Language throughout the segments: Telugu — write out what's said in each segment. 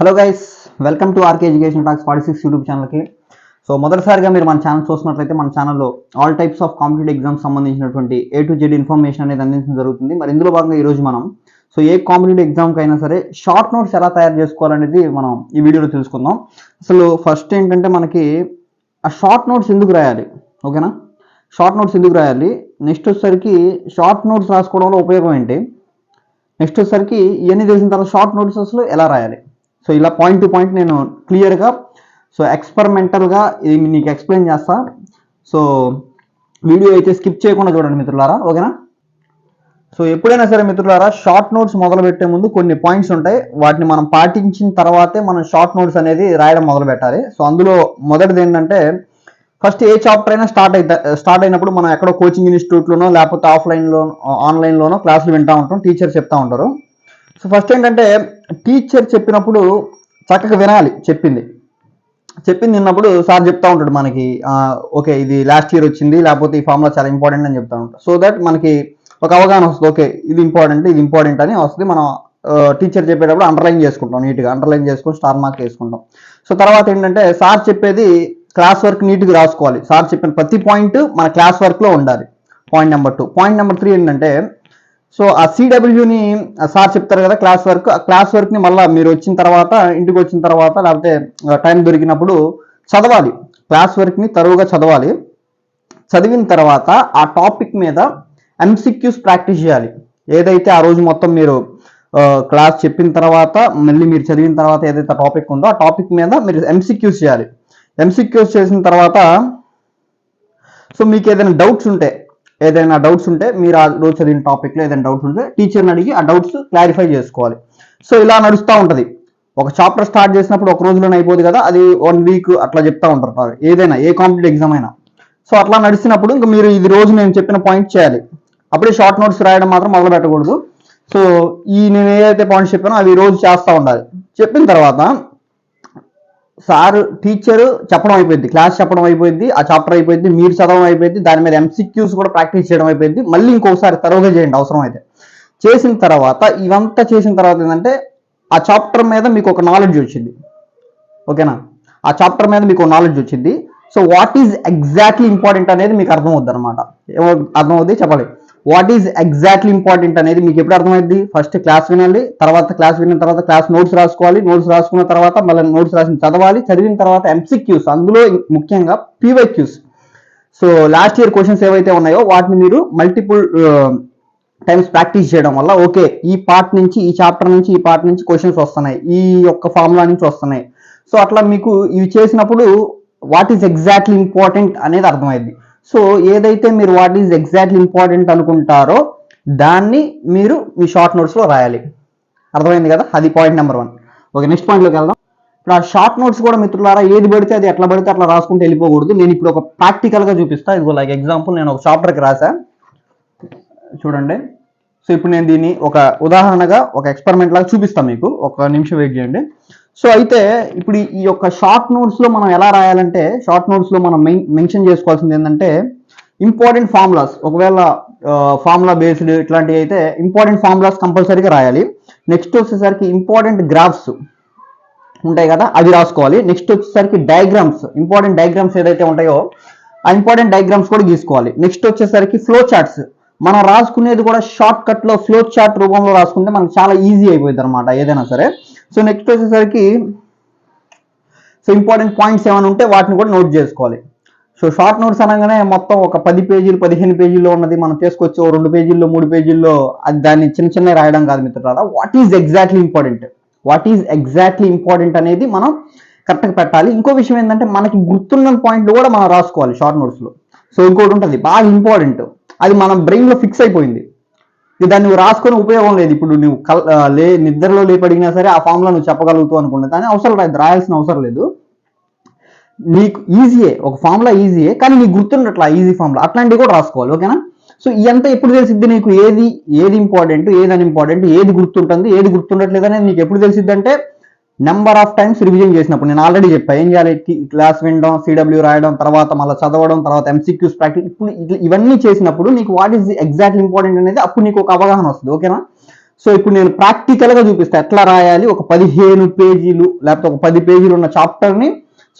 Hello guys welcome to RK education talks forty six YouTube ఛానల్కి సో మొదటిసారిగా మీరు మన ఛానల్ చూసినట్లయితే మన ఛానల్లో all types of competitive exams సంబంధించినటువంటి ఏ టు జెడ్ ఇన్ఫర్మేషన్ అనేది అందించడం జరుగుతుంది. మరి ఇందులో భాగంగా ఈరోజు మనం సో ఏ కాంపిటేటివ్ ఎగ్జామ్కి అయినా సరే షార్ట్ నోట్స్ ఎలా తయారు చేసుకోవాలనేది మనం ఈ వీడియోలో తెలుసుకుందాం. అసలు ఫస్ట్ ఏంటంటే మనకి ఆ షార్ట్ నోట్స్ ఎందుకు రాయాలి? ఓకేనా? షార్ట్ నోట్స్ ఎందుకు రాయాలి? నెక్స్ట్ వచ్చేసరికి షార్ట్ నోట్స్ రాసుకోవడంలో ఉపయోగం ఏంటి? నెక్స్ట్ వచ్చేసరికి ఇవన్నీ తెలిసిన తర్వాత షార్ట్ నోట్స్ అసలు ఎలా రాయాలి? సో ఇలా పాయింట్ టు పాయింట్ నేను క్లియర్గా సో ఎక్స్పెరిమెంటల్గా ఇది నీకు ఎక్స్ప్లెయిన్ చేస్తా. సో వీడియో అయితే స్కిప్ చేయకుండా చూడండి మిత్రులారా ఓకేనా సో ఎప్పుడైనా సరే మిత్రులారా షార్ట్ నోట్స్ మొదలు పెట్టే ముందు కొన్ని పాయింట్స్ ఉంటాయి. వాటిని మనం పాటించిన తర్వాతే మనం షార్ట్ నోట్స్ అనేది రాయడం మొదలు పెట్టాలి. సో అందులో మొదటిది ఏంటంటే ఫస్ట్ ఏ చాప్టర్ అయినా స్టార్ట్ అయితే స్టార్ట్ అయినప్పుడు మనం ఎక్కడో కోచింగ్ ఇన్స్టిట్యూట్లోనో లేకపోతే ఆఫ్లైన్లో ఆన్లైన్లోనో క్లాసులు వింటూ ఉంటాం టీచర్ చెప్తా ఉంటారు. సో ఫస్ట్ ఏంటంటే టీచర్ చెప్పినప్పుడు చక్కగా వినాలి చెప్పింది. చెప్పింది విన్నప్పుడు సార్ చెప్తా ఉంటాడు మనకి ఓకే ఇది లాస్ట్ ఇయర్ వచ్చింది లేకపోతే ఈ ఫార్ములా చాలా ఇంపార్టెంట్ అని చెప్తా ఉంటాడు. సో దట్ మనకి ఒక అవగాహన వస్తుంది ఓకే ఇది ఇంపార్టెంట్ ఇది ఇంపార్టెంట్ అని వస్తుంది. మనం టీచర్ చెప్పేటప్పుడు అండర్లైన్ చేసుకుంటాం నీట్గా అండర్లైన్ చేసుకుని స్టార్ మార్క్ వేసుకుంటాం. సో తర్వాత ఏంటంటే సార్ చెప్పేది క్లాస్ వర్క్ నీట్గా రాసుకోవాలి. సార్ చెప్పిన ప్రతి పాయింట్ మన క్లాస్ వర్క్లో ఉండాలి. Point number two point number three ఏంటంటే సో ఆ సిడబ్ల్యూని సార్ చెప్తారు కదా క్లాస్ వర్క్ ఆ క్లాస్ వర్క్ని మళ్ళీ మీరు వచ్చిన తర్వాత ఇంటికి వచ్చిన తర్వాత లేకపోతే టైం దొరికినప్పుడు చదవాలి. క్లాస్ వర్క్ని తరువుగా చదవాలి. చదివిన తర్వాత ఆ టాపిక్ మీద ఎంసిక్యూస్ ప్రాక్టీస్ చేయాలి. ఏదైతే ఆ రోజు మొత్తం మీరు క్లాస్ చెప్పిన తర్వాత మళ్ళీ మీరు చదివిన తర్వాత ఏదైతే టాపిక్ ఉందో ఆ టాపిక్ మీద మీరు ఎంసిక్యూస్ చేయాలి. ఎంసిక్యూస్ చేసిన తర్వాత సో మీకు ఏదైనా డౌట్స్ ఉంటే ఏదైనా డౌట్స్ ఉంటే మీరు ఆ రోజు చదివిన టాపిక్లో ఏదైనా డౌట్స్ ఉంటే టీచర్ని అడిగి ఆ డౌట్స్ క్లారిఫై చేసుకోవాలి. సో ఇలా నడుస్తూ ఉంటుంది. ఒక చాప్టర్ స్టార్ట్ చేసినప్పుడు ఒక రోజులోనే అయిపోదు కదా అది వన్ వీక్ అట్లా చెప్తా ఉంటారు ఏదైనా ఏ కాంపిటేటివ్ ఎగ్జామ్ అయినా. సో అట్లా నడిచినప్పుడు ఇంకా మీరు ఇది రోజు నేను చెప్పిన పాయింట్ చేయాలి. అప్పుడే షార్ట్ నోట్స్ రాయడం మాత్రం మొదలు పెట్టకూడదు సో ఈ నేను ఏదైతే పాయింట్స్ చెప్పానో అవి రోజు చేస్తూ ఉండాలి. చెప్పిన తర్వాత సార్ టీచర్ చెప్పడం అయిపోయింది. క్లాస్ చెప్పడం అయిపోయింది ఆ చాప్టర్ అయిపోయింది మీరు చదవడం అయిపోయింది దాని మీద ఎంసీక్యూస్ కూడా ప్రాక్టీస్ చేయడం అయిపోయింది. మళ్ళీ ఇంకోసారి తరువుగా చేయండి అవసరం అయితే. చేసిన తర్వాత ఇవంతా చేసిన తర్వాత ఏంటంటే ఆ చాప్టర్ మీద మీకు ఒక నాలెడ్జ్ వచ్చింది. ఓకేనా? ఆ చాప్టర్ మీద మీకు నాలెడ్జ్ వచ్చింది. So what is exactly important అనేది మీకు అర్థమవుద్ది అనమాట ఏమో అర్థమవుద్ది? చెప్పాలి. వాట్ ఈజ్ ఎగ్జాక్ట్లీ ఇంపార్టెంట్ అనేది మీకు ఎప్పుడు అర్థమైంది? ఫస్ట్ క్లాస్ వినాలి తర్వాత క్లాస్ విన్న తర్వాత క్లాస్ నోట్స్ రాసుకోవాలి నోట్స్ రాసుకున్న తర్వాత మళ్ళీ నోట్స్ రాసిన చదవాలి చదివిన తర్వాత ఎంసీక్యూస్ అందులో ముఖ్యంగా PYQs so last year questions ఏవైతే ఉన్నాయో వాటిని మీరు మల్టిపుల్ టైమ్స్ ప్రాక్టీస్ చేయడం వల్ల ఓకే ఈ పార్ట్ నుంచి ఈ చాప్టర్ నుంచి ఈ పార్ట్ నుంచి క్వశ్చన్స్ వస్తున్నాయి ఈ యొక్క ఫార్ములా నుంచి వస్తున్నాయి. సో అట్లా మీకు ఇవి చేసినప్పుడు వాట్ ఈజ్ ఎగ్జాక్ట్లీ ఇంపార్టెంట్ అనేది అర్థమైంది. సో ఏదైతే మీరు వాట్ ఈజ్ ఎగ్జాక్ట్లీ ఇంపార్టెంట్ అనుకుంటారో దాన్ని మీరు మీ షార్ట్ నోట్స్లో రాయాలి. అర్థమైంది కదా? అది point number one okay next పాయింట్లోకి వెళ్దాం. ఇప్పుడు ఆ షార్ట్ నోట్స్ కూడా మిత్రులారా ఏది పడితే అది ఎట్లా పడితే అట్లా రాసుకుంటూ వెళ్ళిపోకూడదు. నేను ఇప్పుడు ఒక ప్రాక్టికల్గా చూపిస్తాను ఇదిగో లైక్ ఎగ్జాంపుల్ నేను ఒక చాప్టర్కి రాసా చూడండి. సో ఇప్పుడు నేను దీన్ని ఒక ఉదాహరణగా ఒక ఎక్స్పెరిమెంట్ లాగా చూపిస్తాను మీకు. ఒక నిమిషం వెయిట్ చేయండి. సో అయితే ఇప్పుడు ఈ యొక్క షార్ట్ నోట్స్లో మనం ఎలా రాయాలంటే షార్ట్ నోట్స్లో మనం మెన్షన్ చేసుకోవాల్సింది ఏంటంటే ఇంపార్టెంట్ ఫార్ములాస్ ఒకవేళ ఫార్ములా బేస్డ్ ఇట్లాంటివి అయితే ఇంపార్టెంట్ ఫార్ములాస్ కంపల్సరీగా రాయాలి. నెక్స్ట్ వచ్చేసరికి ఇంపార్టెంట్ గ్రాఫ్స్ ఉంటాయి కదా అవి రాసుకోవాలి. నెక్స్ట్ వచ్చేసరికి డయాగ్రామ్స్ ఇంపార్టెంట్ డయాగ్రామ్స్ ఏదైతే ఉంటాయో ఆ ఇంపార్టెంట్ డయాగ్రామ్స్ కూడా గీసుకోవాలి. నెక్స్ట్ వచ్చేసరికి ఫ్లో చార్ట్స్ మనం రాసుకునేది కూడా షార్ట్ కట్లో ఫ్లో చార్ట్ రూపంలో రాసుకుంటే మనకు చాలా ఈజీ అయిపోయింది అనమాట ఏదైనా సరే. సో నెక్స్ట్ వచ్చేసరికి సో ఇంపార్టెంట్ పాయింట్స్ ఏమైనా ఉంటే వాటిని కూడా నోట్ చేసుకోవాలి. సో షార్ట్ నోట్స్ అనగానే మొత్తం ఒక పది పేజీలు పదిహేను పేజీల్లో ఉన్నది మనం తీసుకొచ్చి ఓ రెండు పేజీల్లో మూడు పేజీల్లో అది దాన్ని చిన్న చిన్న రాయడం కాదు మిత్రులారా. What is exactly important what is exactly important అనేది మనం కరెక్ట్గా పెట్టాలి. ఇంకో విషయం ఏంటంటే మనకి గుర్తున్న పాయింట్లు కూడా మనం రాసుకోవాలి షార్ట్ నోట్స్లో సో ఇంకోటి ఉంటుంది బాగా ఇంపార్టెంట్ అది మన బ్రెయిన్లో ఫిక్స్ అయిపోయింది. దాన్ని నువ్వు రాసుకొని ఉపయోగం లేదు. ఇప్పుడు నువ్వు కల్ లే నిద్రలో లేపడిగినా సరే ఆ ఫామ్లో నువ్వు చెప్పగలుగుతావు అనుకుంటే కానీ అవసరం లేదు. రాయాల్సిన అవసరం లేదు. నీకు ఈజీయే ఒక ఫామ్లా ఈజీయే కానీ నీకు గుర్తుండట్లా ఈజీ ఫామ్లో అట్లాంటివి కూడా రాసుకోవాలి ఓకేనా? సో ఇదంతా ఎప్పుడు తెలిసిద్ది నీకు? ఏది ఏది ఇంపార్టెంట్ ఏది అన్ఇంపార్టెంట్ ఏది గుర్తుంటుంది ఏది గుర్తుండట్లేదు అనేది నీకు ఎప్పుడు తెలిసిద్ది అంటే నెంబర్ ఆఫ్ టైమ్స్ రివిజన్ చేసినప్పుడు నేను ఆల్రెడీ చెప్పాను ఏం చేయాలి? క్లాస్ వినడం సిడబ్ల్యూ రాయడం తర్వాత మళ్ళీ చదవడం తర్వాత ఎంసీక్యూస్ ప్రాక్టీస్ ఇప్పుడు ఇవన్నీ చేసినప్పుడు నీకు వాట్ ఈస్ ఎగ్జాక్ట్లీ ఇంపార్టెంట్ అనేది అప్పుడు నీకు ఒక అవగాహన వస్తుంది ఓకేనా సో ఇప్పుడు నేను ప్రాక్టికల్గా చూపిస్తా ఎట్లా రాయాలి? ఒక పదిహేను పేజీలు లేకపోతే ఒక పది పేజీలు ఉన్న చాప్టర్ని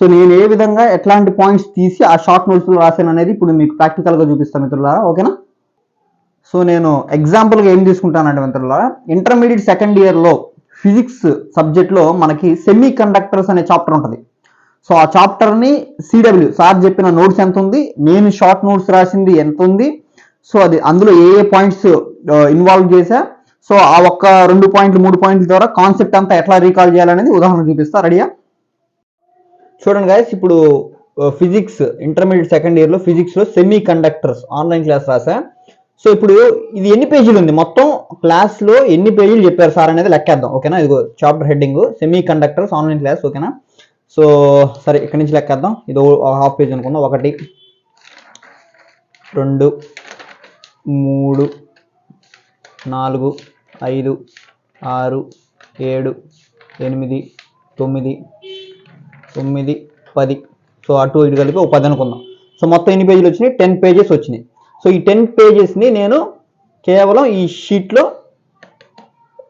సో నేను ఏ విధంగా ఎట్లాంటి పాయింట్స్ తీసి ఆ షార్ట్ నోట్స్లో రాశాను అనేది ఇప్పుడు మీకు ప్రాక్టికల్గా చూపిస్తాను మిత్రులారా ఓకేనా సో నేను ఎగ్జాంపుల్గా ఏం తీసుకుంటానంటే మిత్రులారా ఇంటర్మీడియట్ సెకండ్ ఇయర్లో ఫిజిక్స్ సబ్జెక్ట్లో మనకి సెమీ కండక్టర్స్ అనే చాప్టర్ ఉంటుంది. సో ఆ చాప్టర్ని సిడబ్ల్యూ సార్ చెప్పిన నోట్స్ ఎంత ఉంది నేను షార్ట్ నోట్స్ రాసింది ఎంత ఉంది సో అది అందులో ఏ ఏ పాయింట్స్ ఇన్వాల్వ్ చేశా? సో ఆ ఒక్క రెండు పాయింట్లు మూడు పాయింట్ల ద్వారా కాన్సెప్ట్ అంతా ఎట్లా రీకాల్ చేయాలనేది ఉదాహరణ చూపిస్తా. రెడీయా చూడండి గాయస్ ఇప్పుడు ఫిజిక్స్ ఇంటర్మీడియట్ సెకండ్ ఇయర్లో ఫిజిక్స్లో సెమీ కండక్టర్స్ ఆన్లైన్ క్లాస్ రాసా సో ఇప్పుడు ఇది ఎన్ని పేజీలు ఉంది? మొత్తం క్లాస్లో ఎన్ని పేజీలు చెప్పారు సార్ అనేది లెక్కేద్దాం ఓకేనా? ఇదిగో chapter heading semiconductors online class ఓకేనా? సో సరే ఇక్కడి నుంచి లెక్కేద్దాం. ఇది హాఫ్ పేజ్ అనుకుందాం. ఒకటి రెండు మూడు నాలుగు ఐదు ఆరు ఏడు ఎనిమిది తొమ్మిది తొమ్మిది పది. సో అటు ఇటు కలిపి ఒక పది అనుకుందాం. సో మొత్తం ఎన్ని పేజీలు వచ్చినాయి? టెన్ పేజెస్ వచ్చినాయి. సో ఈ టెన్ పేజెస్ని నేను కేవలం ఈ షీట్లో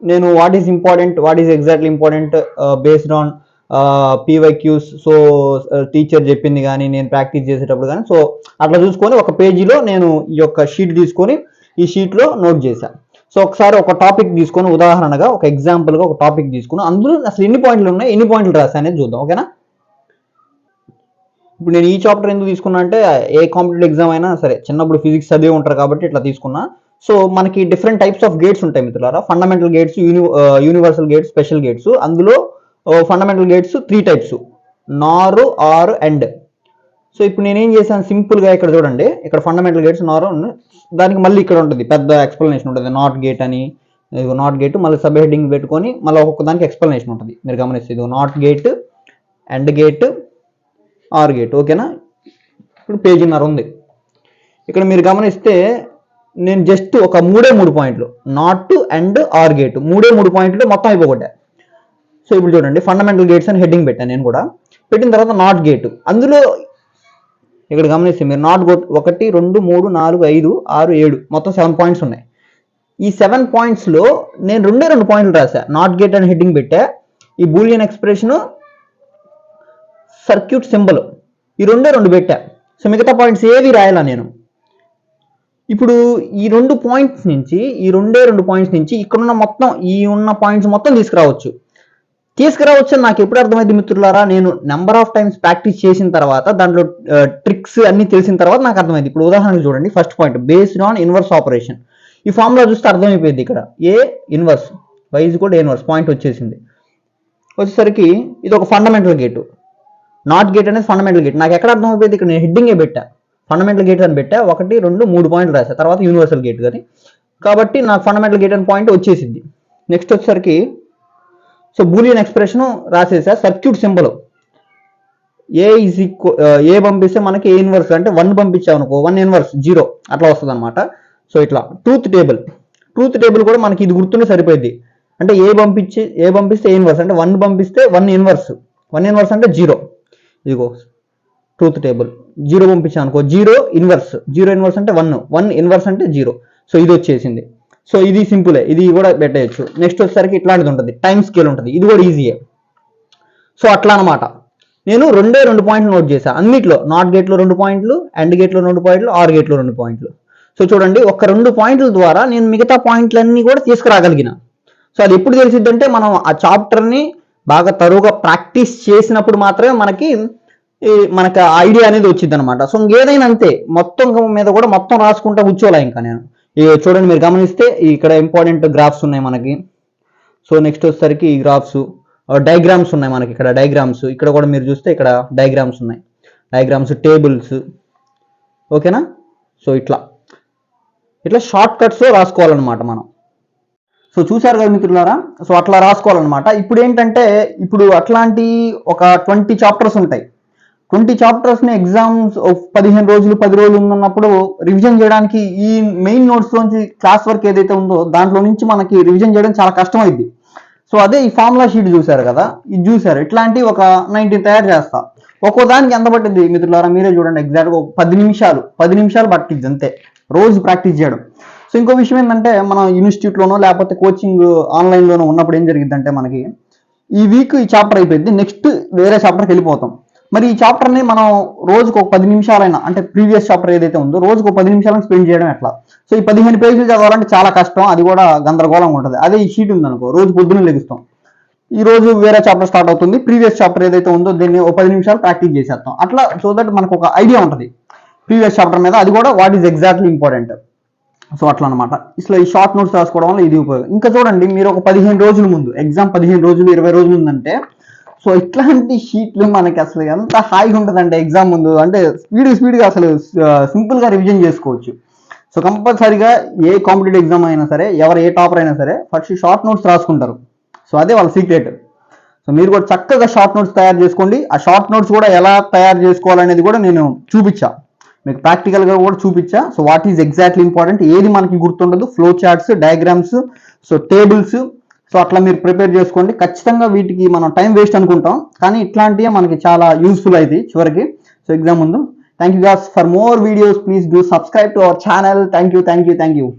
నేను what is important what is exactly important based on PYQs so teacher చెప్పింది కానీ నేను ప్రాక్టీస్ చేసేటప్పుడు కానీ సో అట్లా చూసుకొని ఒక పేజీలో నేను ఈ యొక్క షీట్ తీసుకొని ఈ షీట్లో నోట్ చేశాను సో ఒకసారి ఒక టాపిక్ తీసుకొని ఉదాహరణగా ఒక ఎగ్జాంపుల్గా ఒక టాపిక్ తీసుకుని అందులో అసలు ఎన్ని పాయింట్లు ఉన్నాయి ఎన్ని పాయింట్లు రాసా అనేది చూద్దాం ఓకేనా ఇప్పుడు నేను ఈ చాప్టర్ ఎందుకు తీసుకున్నా అంటే ఏ కాంపిటేటివ్ ఎగ్జామ్ అయినా సరే చిన్నప్పుడు ఫిజిక్స్ చదివి ఉంటారు కాబట్టి ఇట్లా తీసుకున్నా. సో మనకి డిఫరెంట్ టైప్స్ ఆఫ్ గేట్స్ ఉంటాయి మిత్రులారా. Fundamental gates universal gates special gates అందులో fundamental gates three types NOR OR AND so ఇప్పుడు నేనేం చేశాను? సింపుల్గా ఇక్కడ చూడండి. ఇక్కడ ఫండమెంటల్ గేట్స్ నార్ దానికి మళ్ళీ ఇక్కడ ఉంటుంది. పెద్ద ఎక్స్ప్లెనేషన్ ఉంటుంది. నాట్ గేట్ అని ఇదిగో నాట్ గేట్ మళ్ళీ సబ్ హెడ్డింగ్ పెట్టుకొని మళ్ళీ ఒక్కొక్క దానికి ఎక్స్ప్లెనేషన్ ఉంటుంది. మీరు గమనిస్తే ఇదిగో NOT gate AND gate OR gate ఓకేనా? ఇప్పుడు పేజీన్నర ఉంది. ఇక్కడ మీరు గమనిస్తే నేను జస్ట్ ఒక మూడే మూడు పాయింట్లు నాట్ అండ్ ఆర్ గేట్ మూడే మూడు పాయింట్లు మొత్తం అయిపోగొట్టా. సో ఇప్పుడు చూడండి ఫండమెంటల్ గేట్స్ అని హెడ్డింగ్ పెట్టాను నేను కూడా. పెట్టిన తర్వాత నాట్ గేట్ అందులో ఇక్కడ గమనిస్తే మీరు నాట్ గోట్ ఒకటి రెండు మూడు నాలుగు ఐదు ఆరు ఏడు మొత్తం సెవెన్ పాయింట్స్ ఉన్నాయి. ఈ సెవెన్ పాయింట్స్లో నేను రెండే రెండు పాయింట్లు రాసా నాట్ గేట్ అని హెడ్డింగ్ పెట్టా ఈ బూలియన్ ఎక్స్ప్రెషన్ సర్క్యూట్ సింబల్. ఈ రెండే రెండు పెట్టా. సో మిగతా పాయింట్స్ ఏవి రాయాలా నేను? ఇప్పుడు ఈ రెండు పాయింట్స్ నుంచి ఈ రెండే రెండు పాయింట్స్ నుంచి ఇక్కడున్న మొత్తం ఈ ఉన్న పాయింట్స్ మొత్తం తీసుకురావచ్చు. తీసుకురావచ్చు నాకు ఎప్పుడు అర్థమైంది మిత్రులారా? నేను నెంబర్ ఆఫ్ టైమ్స్ ప్రాక్టీస్ చేసిన తర్వాత దాంట్లో ట్రిక్స్ అన్ని తెలిసిన తర్వాత నాకు అర్థమైంది. ఇప్పుడు ఉదాహరణకు చూడండి first point based on inverse operation ఈ ఫార్ములా చూస్తే అర్థమైపోయింది ఇక్కడ. ఏ ఇన్వర్స్ వైజ్ కూడా ఇన్వర్స్ పాయింట్ వచ్చేసింది. వచ్చేసరికి ఇది ఒక ఫండమెంటల్ గేటు నాట్ గేట్ అనేది ఫండమెంటల్ గేట్ నాకు ఎక్కడ అర్థమైపోయింది ఇక్కడ నేను హెడ్డింగే పెట్టా. ఫండమెంటల్ గేట్ అని పెట్టా. ఒకటి రెండు మూడు పాయింట్లు రాశా. తర్వాత యూనివర్సల్ గేట్ కానీ. కాబట్టి నాకు ఫండమెంటల్ గేట్ అని పాయింట్ వచ్చేసింది. నెక్స్ట్ వచ్చేసరికి so Boolean expression రాసేసా. Circuit symbol A is equal A పంపిస్తే మనకి ఏ ఇన్వర్స్ అంటే వన్ పంపించావు అనుకో వన్ ఇన్వర్స్ జీరో అట్లా వస్తుంది అనమాట సో ఇట్లా ట్రూత్ టేబుల్ ట్రూత్ టేబుల్ కూడా మనకి ఇది గుర్తుండే సరిపోయింది అంటే ఏ పంపించి ఏ పంపిస్తే ఏ ఇన్వర్స్ అంటే వన్ పంపిస్తే వన్ ఇన్వర్స్ వన్ ఇన్వర్స్ అంటే జీరో ఇదిగో ట్రూత్ టేబుల్ జీరో పంపించాను అనుకో జీరో ఇన్వర్స్ జీరో ఇన్వర్స్ అంటే వన్ వన్ ఇన్వర్స్ అంటే జీరో. సో ఇది వచ్చేసింది. సో ఇది సింపులే ఇది కూడా పెట్టేయచ్చు నెక్స్ట్ వచ్చేసరికి ఇట్లాంటిది ఉంటుంది. టైం స్కేల్ ఉంటుంది. ఇది కూడా ఈజీయే సో అట్లా అనమాట నేను రెండే రెండు పాయింట్లు నోట్ చేశాను అన్నిట్లో నాట్ గేట్లో రెండు పాయింట్లు అండ్ గేట్లో రెండు పాయింట్లు ఆర్ గేట్లో రెండు పాయింట్లు సో చూడండి ఒక రెండు పాయింట్ల ద్వారా నేను మిగతా పాయింట్లన్నీ కూడా తీసుకురాగలిగిన. సో అది ఎప్పుడు తెలిసిద్దంటే మనం ఆ చాప్టర్ని బాగా తరువుగా ప్రాక్టీస్ చేసినప్పుడు మాత్రమే మనకి ఈ మనకి ఐడియా అనేది వచ్చింది అనమాట సో ఇంకేదైనా అంతే. మొత్తం మీద కూడా మొత్తం రాసుకుంటా కూర్చోలే ఇంకా నేను. చూడండి మీరు గమనిస్తే ఇక్కడ ఇంపార్టెంట్ గ్రాఫ్స్ ఉన్నాయి మనకి. సో నెక్స్ట్ వచ్చేసరికి ఈ గ్రాఫ్స్ డయాగ్రామ్స్ ఉన్నాయి మనకి ఇక్కడ డయాగ్రామ్స్ ఇక్కడ కూడా మీరు చూస్తే ఇక్కడ డయాగ్రామ్స్ ఉన్నాయి. డయాగ్రామ్స్ టేబుల్స్ ఓకేనా సో ఇట్లా. ఇట్లా షార్ట్ కట్స్లో రాసుకోవాలన్నమాట మనం. సో చూశారు కదా మిత్రులారా? సో అట్లా రాసుకోవాలన్నమాట. ఇప్పుడు ఏంటంటే ఇప్పుడు అట్లాంటి ఒక ట్వంటీ చాప్టర్స్ ఉంటాయి. ట్వంటీ చాప్టర్స్ని ఎగ్జామ్స్ పదిహేను రోజులు పది రోజులు ఉన్నప్పుడు రివిజన్ చేయడానికి ఈ మెయిన్ నోట్స్ నుంచి క్లాస్ వర్క్ ఏదైతే ఉందో దాంట్లో నుంచి మనకి రివిజన్ చేయడం చాలా కష్టమైంది. సో అదే ఈ ఫార్ములా షీట్ చూశారు కదా? ఇది చూశారు. ఇట్లాంటి ఒక నైన్టీన్ తయారు చేస్తా. ఒక్కో దానికి ఎంత పట్టింది మిత్రులారా? మీరే చూడండి ఎగ్జాక్ట్గా ఒక పది నిమిషాలు పది నిమిషాలు పట్టింది అంతే. రోజు ప్రాక్టీస్ చేయడం. సో ఇంకో విషయం ఏంటంటే మనం ఇన్స్టిట్యూట్లోనో లేకపోతే కోచింగ్ ఆన్లైన్లోనో ఉన్నప్పుడు ఏం జరిగిందంటే మనకి ఈ వీక్ ఈ చాప్టర్ అయిపోయింది. నెక్స్ట్ వేరే చాప్టర్కి వెళ్ళిపోతాం. మరి ఈ చాప్టర్ని మనం రోజుకు ఒక పది నిమిషాలైనా అంటే ప్రీవియస్ చాప్టర్ ఏదైతే ఉందో రోజుకు ఒక పది నిమిషాలను స్పెండ్ చేయడం ఎట్లా? సో ఈ పదిహేను పేజీలు చదవాలంటే చాలా కష్టం. అది కూడా గందరగోళంగా ఉంటుంది. అదే ఈ షీట్ ఉందనుకో రోజు పొద్దున్న లెగుస్తాం. ఈ రోజు వేరే చాప్టర్ స్టార్ట్ అవుతుంది. ప్రీవియస్ చాప్టర్ ఏదైతే ఉందో దీన్ని ఒక పది నిమిషాలు ప్రాక్టీస్ చేసేస్తాం. అట్లా సో దట్ మనకు ఒక ఐడియా ఉంటుంది. ప్రీవియస్ చాప్టర్ మీద అది కూడా what is exactly important so అట్లా అనమాట ఇట్లా ఈ షార్ట్ నోట్స్ రాసుకోవడం వల్ల ఇది ఉపయోగం. ఇంకా చూడండి మీరు ఒక పదిహేను రోజుల ముందు ఎగ్జామ్ పదిహేను రోజులు ఇరవై రోజులు ఉందంటే సో ఇట్లాంటి షీట్లు మనకి అసలు ఎంత హాయిగా ఉంటుందంటే ఎగ్జామ్ ముందు అంటే స్పీడ్ స్పీడ్గా అసలు సింపుల్గా రివిజన్ చేసుకోవచ్చు. సో కంపల్సరీగా ఏ కాంపిటేటివ్ ఎగ్జామ్ అయినా సరే ఎవరు ఏ టాపర్ అయినా సరే ఫస్ట్ షార్ట్ నోట్స్ రాసుకుంటారు. సో అదే వాళ్ళ సీక్రెట్. సో మీరు కూడా చక్కగా షార్ట్ నోట్స్ తయారు చేసుకోండి. ఆ షార్ట్ నోట్స్ కూడా ఎలా తయారు చేసుకోవాలనేది కూడా నేను చూపించా. మీకు ప్రాక్టికల్గా కూడా చూపించా. So what is exactly important ఏది మనకి గుర్తుండదు? Flow charts diagrams so tables so అట్లా మీరు ప్రిపేర్ చేసుకోండి. ఖచ్చితంగా వీటికి మనం టైం వేస్ట్ అనుకుంటాం. కానీ ఇట్లాంటివే మనకి చాలా యూస్ఫుల్ అవుతాయి చివరికి. సో ఎగ్జామ్ ముందు. Thank you guys for more videos please do subscribe to our channel thank you thank you thank you